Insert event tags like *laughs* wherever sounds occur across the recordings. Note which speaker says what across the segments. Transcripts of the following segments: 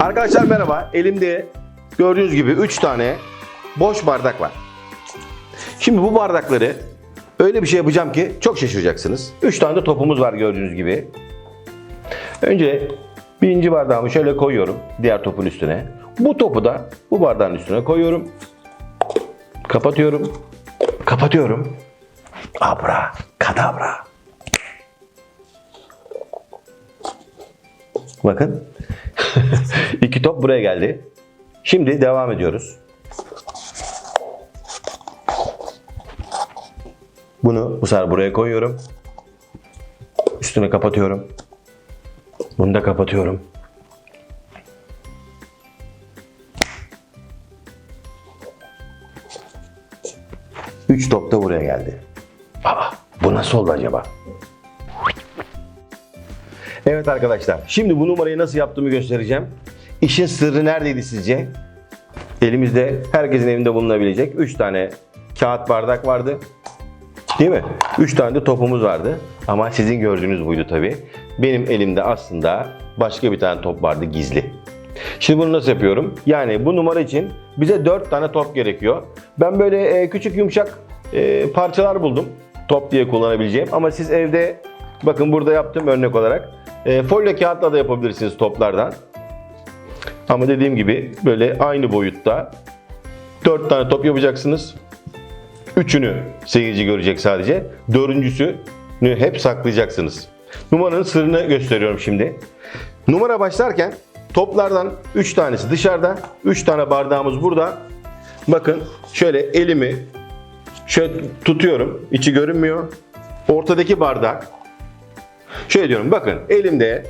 Speaker 1: Arkadaşlar merhaba. Elimde gördüğünüz gibi 3 tane boş bardak var. Şimdi bu bardakları öyle bir şey yapacağım ki çok şaşıracaksınız. 3 tane de topumuz var gördüğünüz gibi. Önce birinci bardağımı şöyle koyuyorum diğer topun üstüne. Bu topu da bu bardağın üstüne koyuyorum. Kapatıyorum. Kapatıyorum. Abra, kadabra. Bakın. *laughs* İki top buraya geldi. Şimdi devam ediyoruz. Bunu bu sefer buraya koyuyorum. Üstüne kapatıyorum. Bunu da kapatıyorum. Üç top da buraya geldi. Aa, bu nasıl oldu acaba? Evet arkadaşlar, şimdi bu numarayı nasıl yaptığımı göstereceğim. İşin sırrı neredeydi sizce? Elimizde herkesin evinde bulunabilecek 3 tane kağıt bardak vardı. Değil mi? 3 tane de topumuz vardı. Ama sizin gördüğünüz buydu tabii. Benim elimde aslında başka bir tane top vardı gizli. Şimdi bunu nasıl yapıyorum? Yani bu numara için bize 4 tane top gerekiyor. Ben böyle e, küçük yumuşak e, parçalar buldum. Top diye kullanabileceğim. Ama siz evde bakın burada yaptım örnek olarak. E, folyo kağıtla da yapabilirsiniz toplardan. Ama dediğim gibi böyle aynı boyutta 4 tane top yapacaksınız. Üçünü seyirci görecek sadece. Dördüncüsünü hep saklayacaksınız. Numaranın sırrını gösteriyorum şimdi. Numara başlarken toplardan 3 tanesi dışarıda, 3 tane bardağımız burada. Bakın şöyle elimi şöyle tutuyorum. içi görünmüyor. Ortadaki bardak. Şöyle diyorum bakın elimde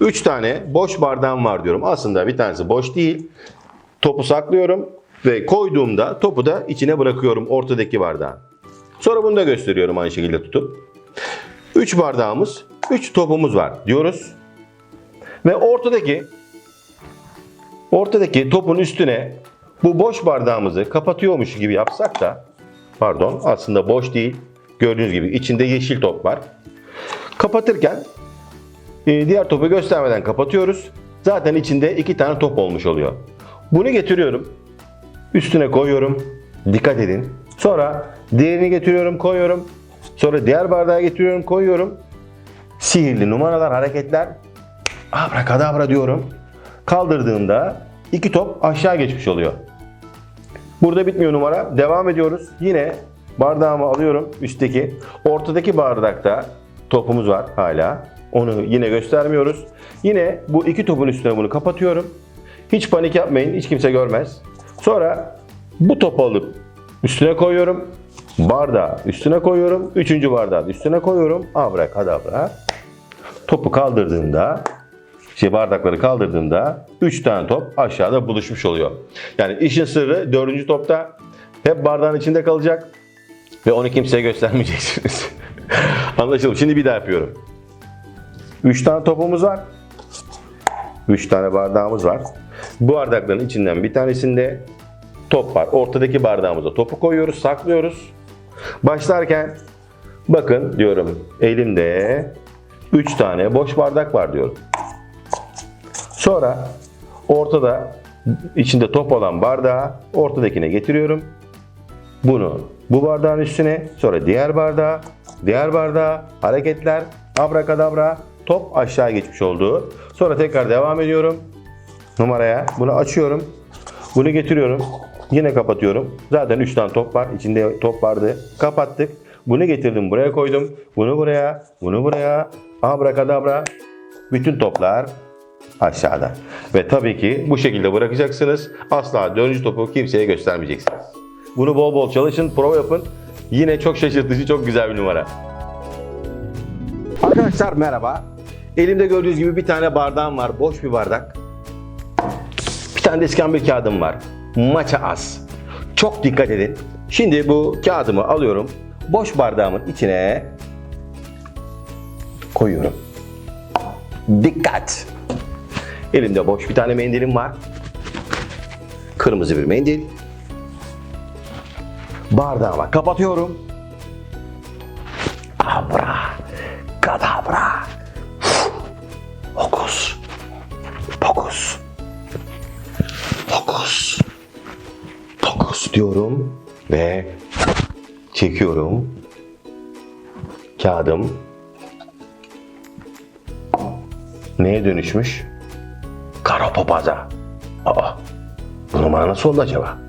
Speaker 1: 3 tane boş bardağım var diyorum. Aslında bir tanesi boş değil. Topu saklıyorum ve koyduğumda topu da içine bırakıyorum ortadaki bardağın. Sonra bunu da gösteriyorum aynı şekilde tutup. 3 bardağımız, 3 topumuz var diyoruz. Ve ortadaki ortadaki topun üstüne bu boş bardağımızı kapatıyormuş gibi yapsak da pardon aslında boş değil. Gördüğünüz gibi içinde yeşil top var. Kapatırken e, diğer topu göstermeden kapatıyoruz. Zaten içinde iki tane top olmuş oluyor. Bunu getiriyorum. Üstüne koyuyorum. Dikkat edin. Sonra diğerini getiriyorum, koyuyorum. Sonra diğer bardağa getiriyorum, koyuyorum. Sihirli numaralar, hareketler. Abrakadabra diyorum. Kaldırdığımda iki top aşağı geçmiş oluyor. Burada bitmiyor numara. Devam ediyoruz. Yine bardağımı alıyorum üstteki. Ortadaki bardakta topumuz var hala. Onu yine göstermiyoruz. Yine bu iki topun üstüne bunu kapatıyorum. Hiç panik yapmayın. Hiç kimse görmez. Sonra bu topu alıp üstüne koyuyorum. Bardağı üstüne koyuyorum. Üçüncü bardağı da üstüne koyuyorum. Abrakadabra. Topu kaldırdığımda şey bardakları kaldırdığımda 3 tane top aşağıda buluşmuş oluyor. Yani işin sırrı dördüncü topta hep bardağın içinde kalacak ve onu kimseye göstermeyeceksiniz. *laughs* *laughs* Anlaşıldı. Şimdi bir daha yapıyorum. 3 tane topumuz var. 3 tane bardağımız var. Bu bardakların içinden bir tanesinde top var. Ortadaki bardağımıza topu koyuyoruz, saklıyoruz. Başlarken bakın diyorum elimde 3 tane boş bardak var diyorum. Sonra ortada içinde top olan bardağı ortadakine getiriyorum. Bunu bu bardağın üstüne, sonra diğer bardağa, diğer bardağa, hareketler, abrakadabra, top aşağı geçmiş oldu. Sonra tekrar devam ediyorum. Numaraya bunu açıyorum. Bunu getiriyorum. Yine kapatıyorum. Zaten 3 tane top var. İçinde top vardı. Kapattık. Bunu getirdim buraya koydum. Bunu buraya, bunu buraya. Abrakadabra. Bütün toplar aşağıda. Ve tabii ki bu şekilde bırakacaksınız. Asla dördüncü topu kimseye göstermeyeceksiniz. Bunu bol bol çalışın, prova yapın. Yine çok şaşırtıcı, çok güzel bir numara. Arkadaşlar merhaba. Elimde gördüğünüz gibi bir tane bardağım var. Boş bir bardak. Bir tane de iskambil kağıdım var. Maça az. Çok dikkat edin. Şimdi bu kağıdımı alıyorum. Boş bardağımın içine koyuyorum. Dikkat! Elimde boş bir tane mendilim var. Kırmızı bir mendil bardağıma kapatıyorum. Abra, kadabra, hokus, pokus, hokus, pokus diyorum ve çekiyorum kağıdım neye dönüşmüş? Kara papaza. Aa, bu numara nasıl oldu acaba?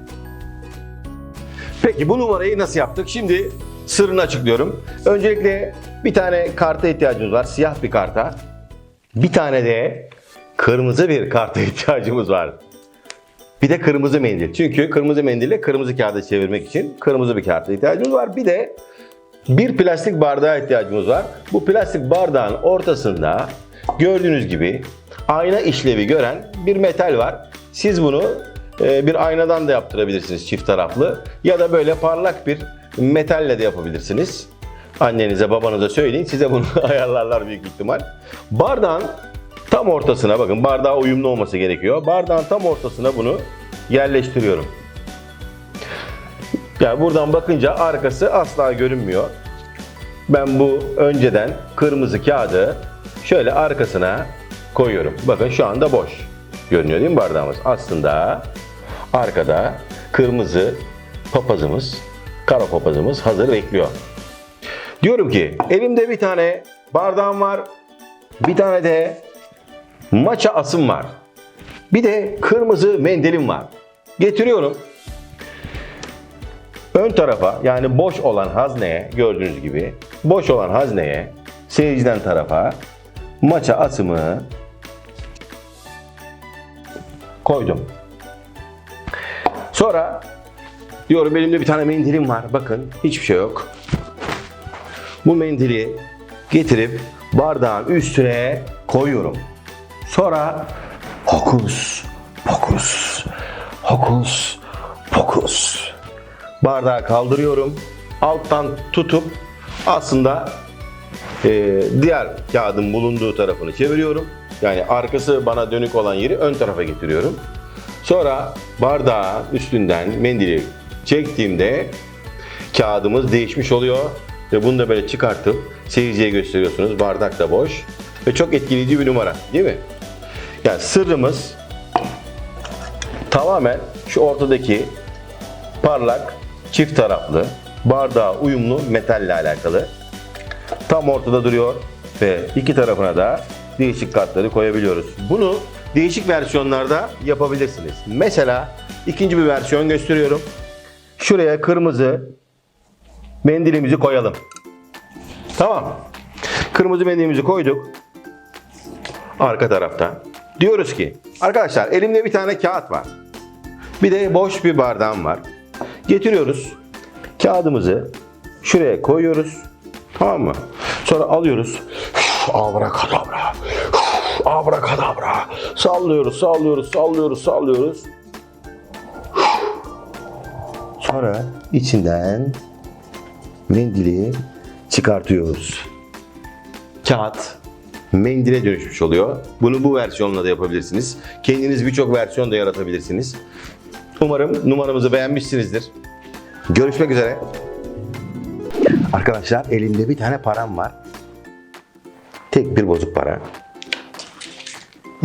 Speaker 1: Peki bu numarayı nasıl yaptık? Şimdi sırrını açıklıyorum. Öncelikle bir tane karta ihtiyacımız var. Siyah bir karta. Bir tane de kırmızı bir karta *laughs* ihtiyacımız var. Bir de kırmızı mendil. Çünkü kırmızı mendille kırmızı kağıdı çevirmek için kırmızı bir kağıta ihtiyacımız var. Bir de bir plastik bardağa ihtiyacımız var. Bu plastik bardağın ortasında gördüğünüz gibi ayna işlevi gören bir metal var. Siz bunu bir aynadan da yaptırabilirsiniz çift taraflı ya da böyle parlak bir metalle de yapabilirsiniz. Annenize babanıza söyleyin size bunu *laughs* ayarlarlar büyük ihtimal. Bardağın tam ortasına bakın bardağa uyumlu olması gerekiyor. Bardağın tam ortasına bunu yerleştiriyorum. Yani buradan bakınca arkası asla görünmüyor. Ben bu önceden kırmızı kağıdı şöyle arkasına koyuyorum. Bakın şu anda boş. Görünüyor değil mi bardağımız? Aslında arkada kırmızı papazımız, kara papazımız hazır bekliyor. Diyorum ki elimde bir tane bardağım var. Bir tane de maça asım var. Bir de kırmızı mendilim var. Getiriyorum. Ön tarafa yani boş olan hazneye gördüğünüz gibi boş olan hazneye seyirciden tarafa maça asımı koydum. Sonra diyorum elimde bir tane mendilim var. Bakın hiçbir şey yok. Bu mendili getirip bardağın üstüne koyuyorum. Sonra hokus pokus hokus pokus bardağı kaldırıyorum. Alttan tutup aslında e, diğer kağıdın bulunduğu tarafını çeviriyorum. Yani arkası bana dönük olan yeri ön tarafa getiriyorum. Sonra bardağı üstünden mendili çektiğimde kağıdımız değişmiş oluyor. Ve bunu da böyle çıkartıp seyirciye gösteriyorsunuz. Bardak da boş. Ve çok etkileyici bir numara değil mi? Yani sırrımız tamamen şu ortadaki parlak, çift taraflı, bardağa uyumlu metalle alakalı. Tam ortada duruyor ve iki tarafına da değişik kartları koyabiliyoruz. Bunu değişik versiyonlarda yapabilirsiniz. Mesela ikinci bir versiyon gösteriyorum. Şuraya kırmızı mendilimizi koyalım. Tamam. Kırmızı mendilimizi koyduk. Arka tarafta. Diyoruz ki arkadaşlar elimde bir tane kağıt var. Bir de boş bir bardağım var. Getiriyoruz. Kağıdımızı şuraya koyuyoruz. Tamam mı? Sonra alıyoruz. Abrakadabra. Abrakadabra. Sallıyoruz, sallıyoruz, sallıyoruz, sallıyoruz. Sonra içinden mendili çıkartıyoruz. Kağıt mendile dönüşmüş oluyor. Bunu bu versiyonla da yapabilirsiniz. Kendiniz birçok versiyon da yaratabilirsiniz. Umarım numaramızı beğenmişsinizdir. Görüşmek üzere. Arkadaşlar elimde bir tane param var. Tek bir bozuk para.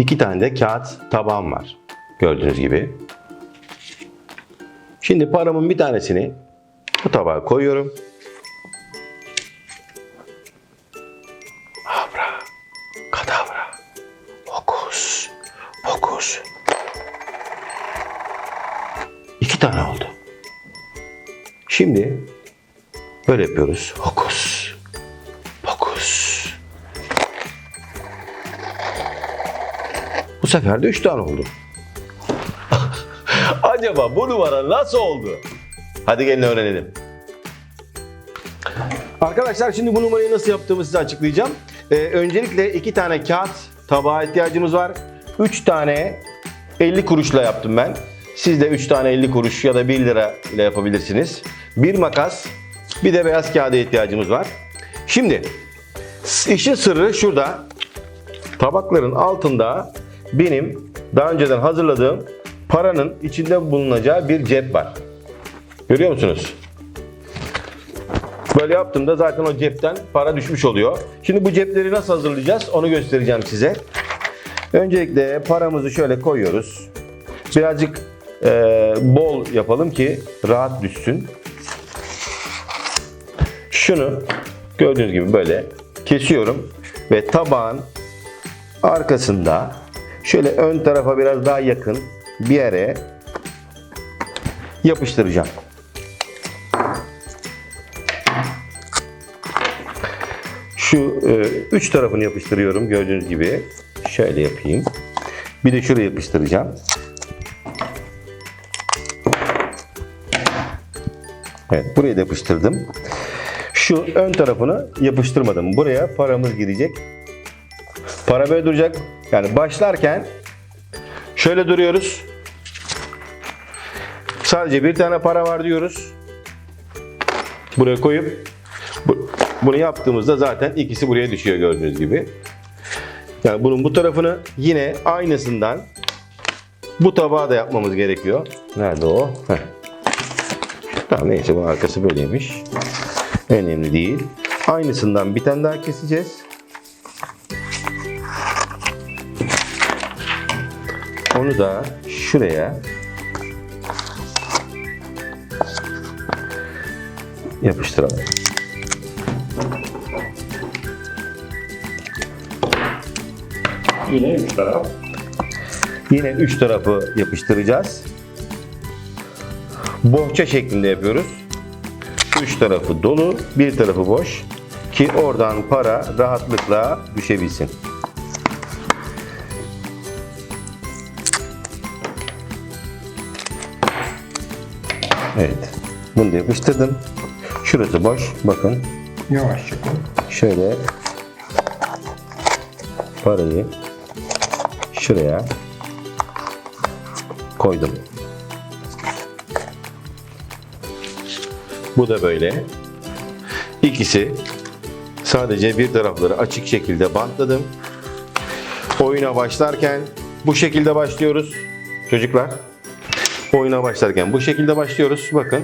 Speaker 1: İki tane de kağıt tabağım var. Gördüğünüz gibi. Şimdi paramın bir tanesini bu tabağa koyuyorum. Abra, kadabra, hokus, pokus. İki tane oldu. Şimdi böyle yapıyoruz. Hokus, sefer de üç tane oldu. *laughs* Acaba bu numara nasıl oldu? Hadi gelin öğrenelim. Arkadaşlar şimdi bu numarayı nasıl yaptığımı size açıklayacağım. Ee, öncelikle iki tane kağıt tabağa ihtiyacımız var. Üç tane 50 kuruşla yaptım ben. Siz de 3 tane 50 kuruş ya da 1 lira ile yapabilirsiniz. Bir makas, bir de beyaz kağıda ihtiyacımız var. Şimdi işin sırrı şurada. Tabakların altında benim daha önceden hazırladığım paranın içinde bulunacağı bir cep var. Görüyor musunuz? Böyle yaptığımda zaten o cepten para düşmüş oluyor. Şimdi bu cepleri nasıl hazırlayacağız onu göstereceğim size. Öncelikle paramızı şöyle koyuyoruz. Birazcık e, bol yapalım ki rahat düşsün. Şunu gördüğünüz gibi böyle kesiyorum ve tabağın arkasında şöyle ön tarafa biraz daha yakın bir yere yapıştıracağım. Şu e, üç tarafını yapıştırıyorum gördüğünüz gibi. Şöyle yapayım. Bir de şuraya yapıştıracağım. Evet buraya da yapıştırdım. Şu ön tarafını yapıştırmadım. Buraya paramız girecek. Para böyle duracak. Yani başlarken şöyle duruyoruz. Sadece bir tane para var diyoruz. Buraya koyup bu- bunu yaptığımızda zaten ikisi buraya düşüyor gördüğünüz gibi. Yani bunun bu tarafını yine aynısından bu tabağa da yapmamız gerekiyor. Nerede o? Heh. Tamam neyse bu arkası böyleymiş. Önemli değil. Aynısından bir tane daha keseceğiz. Onu da şuraya yapıştıralım.
Speaker 2: Yine üç taraf.
Speaker 1: Yine üç tarafı yapıştıracağız. Bohça şeklinde yapıyoruz. Üç tarafı dolu, bir tarafı boş ki oradan para rahatlıkla düşebilsin. Evet. Bunu da yapıştırdım. Şurası boş. Bakın.
Speaker 2: Yavaşça koy.
Speaker 1: Şöyle parayı şuraya koydum. Bu da böyle. İkisi sadece bir tarafları açık şekilde bantladım. Oyuna başlarken bu şekilde başlıyoruz. Çocuklar oyuna başlarken bu şekilde başlıyoruz. Bakın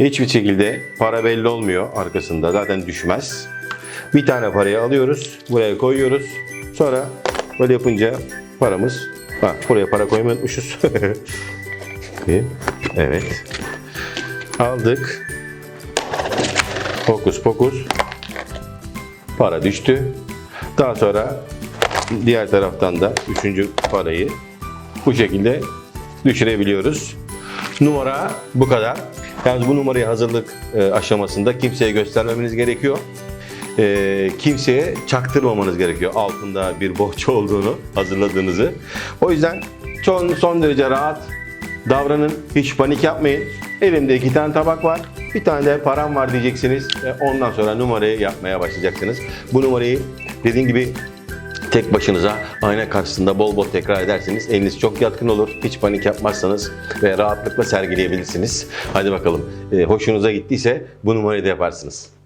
Speaker 1: hiçbir şekilde para belli olmuyor arkasında. Zaten düşmez. Bir tane parayı alıyoruz. Buraya koyuyoruz. Sonra böyle yapınca paramız ha, buraya para koymayı unutmuşuz. *laughs* Evet. Aldık. Fokus fokus. Para düştü. Daha sonra diğer taraftan da üçüncü parayı bu şekilde düşürebiliyoruz. Numara bu kadar. Yalnız bu numarayı hazırlık e, aşamasında kimseye göstermemeniz gerekiyor. E, kimseye çaktırmamanız gerekiyor altında bir bohça olduğunu hazırladığınızı. O yüzden son, son derece rahat davranın. Hiç panik yapmayın. Elimde iki tane tabak var. Bir tane de param var diyeceksiniz. Ondan sonra numarayı yapmaya başlayacaksınız. Bu numarayı dediğim gibi tek başınıza ayna karşısında bol bol tekrar ederseniz eliniz çok yatkın olur. Hiç panik yapmazsanız ve rahatlıkla sergileyebilirsiniz. Hadi bakalım. Ee, hoşunuza gittiyse bu numarayı da yaparsınız.